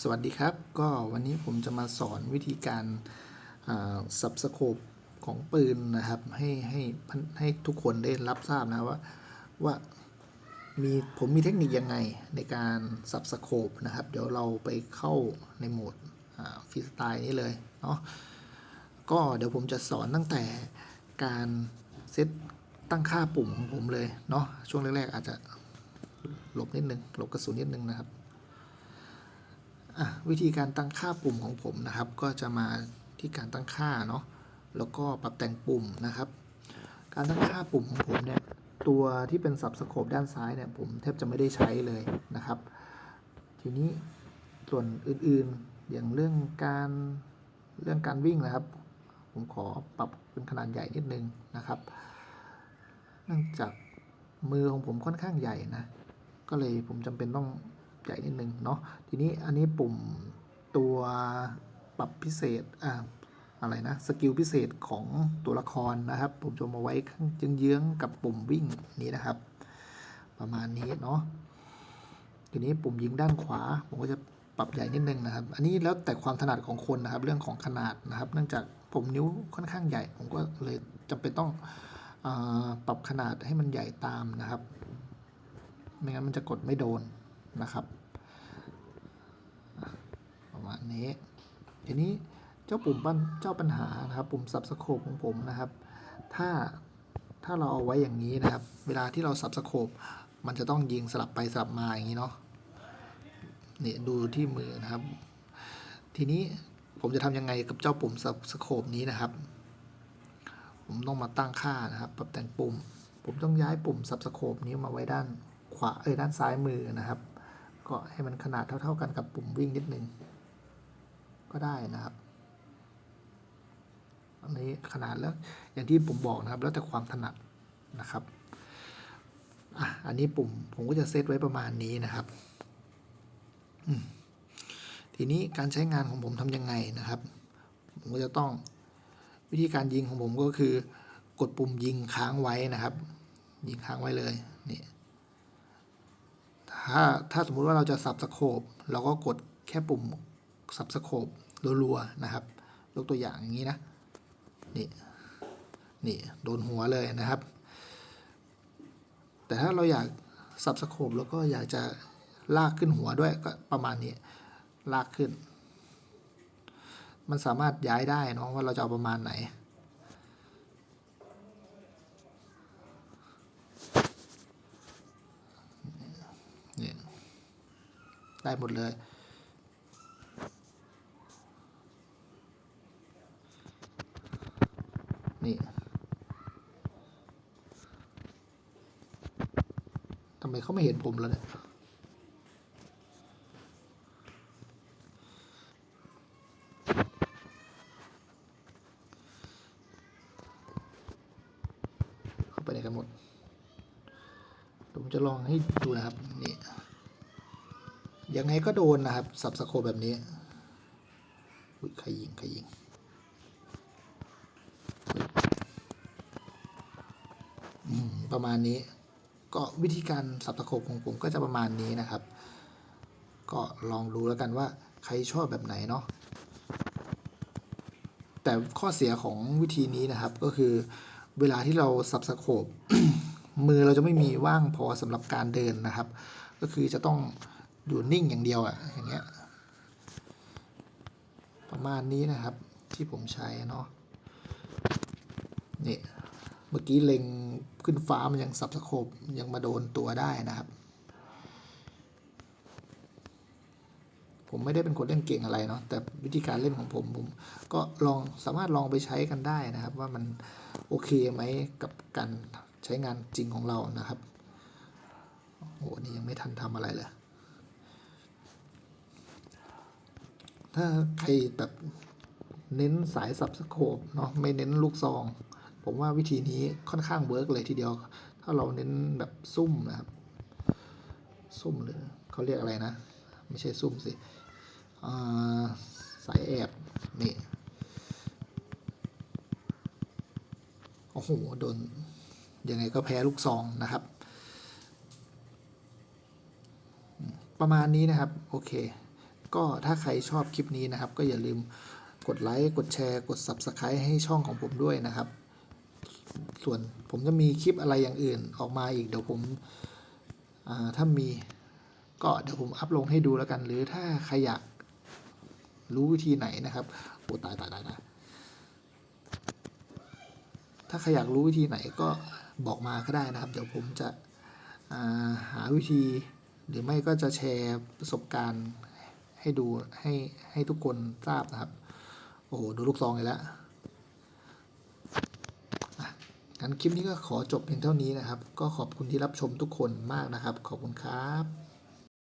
สวัสดีครับ ก็วันนี้ผมจะมาสอนวิธีการสับสโคปของปืนนะครับ ให้ให้ให้ทุกคนได้รับทราบนะว่าว่ามีผมมีเทคนิคยังไงในการสับสโคปนะครับ เดี๋ยวเราไปเข้าในโหมดฟรีสไตล์นี้เลยเนาะก็เดี๋ยวผมจะสอนตั้งแต่การเซตตั้งค่าปุ่มของผมเลยเนาะช่วงแรกๆอาจจะหลบนิดนึงหลบกระสุนนิดนึงนะครับ วิธีการตั้งค่าปุ่มของผมนะครับ ก็จะมาที่การตั้งค่าเนาะแล้วก็ปรับแต่งปุ่มนะครับ การตั้งค่าปุ่มของผมเนี่ยตัวที่เป็นสับสโคปด้านซ้ายเนี่ยผมแทบจะไม่ได้ใช้เลยนะครับ ทีนี้ส่วนอื่นๆอย่างเรื่องการเรื่องการวิ่งนะครับ ผมขอปรับเป็นขนาดใหญ่นิดนึงนะครับ เนื่องจากมือของผมค่อนข้างใหญ่นะ ก็เลยผมจำเป็นต้อง ใหญ่นิดนึงเนาะทีนี้อันนี้ปุ่มตัวปรับพิเศษอ่าอะไรนะสกิลพิเศษของตัวละครนะครับ ผมจะมาไว้ข้างเยื้องกับปุ่มวิ่งนี้นะครับ ประมาณนี้เนาะทีนี้ปุ่มยิงด้านขวา ผมก็จะปรับใหญ่นิดนึงนะครับ อันนี้แล้วแต่ความถนัดของคนนะครับ เรื่องของขนาดนะครับ เนื่องจากผมนิ้วค่อนข้างใหญ่ ผมก็เลยจำเป็นต้องอปรับขนาดให้มันใหญ่ตามนะครับ ไม่งั้นมันจะกดไม่โดน นะครับ ประมาณนี้ ทีนี้เจ้าปุ่มปัญเจ้าปัญหานะครับ ปุ่มสับสโคปของผมนะครับ ถ้าถ้าเราเอาไว้อย่างนี้นะครับ เวลาที่เราสับสโคปมันจะต้องยิงสลับไปสลับมาอย่างนี้เนาะเนี่ยดูที่มือนะครับ ทีนี้ผมจะทำยังไงกับเจ้าปุ่มสับสโคปนี้นะครับ ผมต้องมาตั้งค่านะครับ ปรับแต่งปุ่ม ผมต้องย้ายปุ่มสับสโคปนี้มาไว้ด้านขวาเอ้ยด้านซ้ายมือนะครับ ก็ให้มันขนาดเท่า ๆกันกับปุ่มวิ่งนิดนึง ก็ได้นะครับอันนี้ขนาดแล้วอย่างที่ผมบอกนะครับ แล้วแต่ความถนัดนะครับอะอันนี้ปุ่มผมก็จะเซตไว้ประมาณนี้นะครับทีนี้การใช้งานของผมทำยังไงนะครับ ผมก็จะต้องวิธีการยิงของผมก็คือ กดปุ่มยิงค้างไว้นะครับ ยิงค้างไว้เลยนี่ ถ้าถ้าสมมุติว่าเราจะสับสโคปเราก็กดแค่ปุ่มสับสโคปรัวๆนะครับ ยกตัวอย่างอย่างนี้นะ นี่ นี่ โดนหัวเลยนะครับ แต่ถ้าเราอยากสับสโคปแล้วก็อยากจะลากขึ้นหัวด้วยก็ประมาณนี้ ลากขึ้น มันสามารถย้ายได้เนาะว่าเราจะเอาประมาณไหน ได้หมดเลย นี่ทำไมเขาไม่เห็นผมแล้วเนี่ยเข้าไปไหนกันหมดผมจะลองให้ดูนะครับ นี่ ยังไงก็โดนนะครับ สับสโคแบบนี้อุ้ยใครยิงใครยิงประมาณนี้ ก็วิธีการสับตะโขบของผมก็จะประมาณนี้นะครับ ก็ลองดูแล้วกันว่าใครชอบแบบไหนเนาะแต่ข้อเสียของวิธีนี้นะครับก็คือเวลาที่เราสับสโคบมือเราจะไม่มีว่างพอสำหรับการเดินนะครับ ก็คือจะต้อง อยู่นิ่งอย่างเดียวอะอย่างเงี้ยประมาณนี้นะครับที่ผมใช้เนาะนี่เมื่อกี้เล็งขึ้นฟ้ามันยังสับสโคบยังมาโดนตัวได้นะครับ ผมไม่ได้เป็นคนเล่นเก่งอะไรเนาะแต่วิธีการเล่นของผมผม ก็ลองสามารถลองไปใช้กันได้นะครับ ว่ามันโอเคไหมกับการใช้งานจริงของเรานะครับโอ้โหนี่ยังไม่ทันทำอะไรเลย ถ้าใครแบบเน้นสายสับสโคบเนาะไม่เน้นลูกซอง ผมว่าวิธีนี้ค่อนข้างเวิร์กเลยทีเดียว ถ้าเราเน้นแบบซุ่มนะครับ ซุ่มหรือเขาเรียกอะไรนะ ไม่ใช่ซุ่มสิสายแอบนี่โอ้โหโดนยังไงก็แพ้ลูกซองนะครับ ประมาณนี้นะครับ โอเค ก็ถ้าใครชอบคลิปนี้นะครับ ก็อย่าลืมกดไลค์กดแชร์ กด Subscribe ให้ช่องของผมด้วยนะครับ ส่วนผมจะมีคลิปอะไรอย่างอื่นออกมาอีกเดี๋ยวผมถ้ามีก็เดี๋ยวผมอัพลงให้ดูแล้วกัน หรือถ้าใครอยากรู้วิธีไหนนะครับโอ้ตายตายตายตายถ้าใครอยากรู้วิธีไหนก็บอกมาก็ได้นะครับ เดี๋ยวผมจะาหาวิธีหรือไม่ก็จะแชร์ประสบการณ์ ให้ดูให้ให้ทุกคนทราบนะครับ โอ้โหดูลูกซองเลยแล้วอะงั้นคลิปนี้ก็ขอจบเพียงเท่านี้นะครับ ก็ขอบคุณที่รับชมทุกคนมากนะครับ ขอบคุณครับ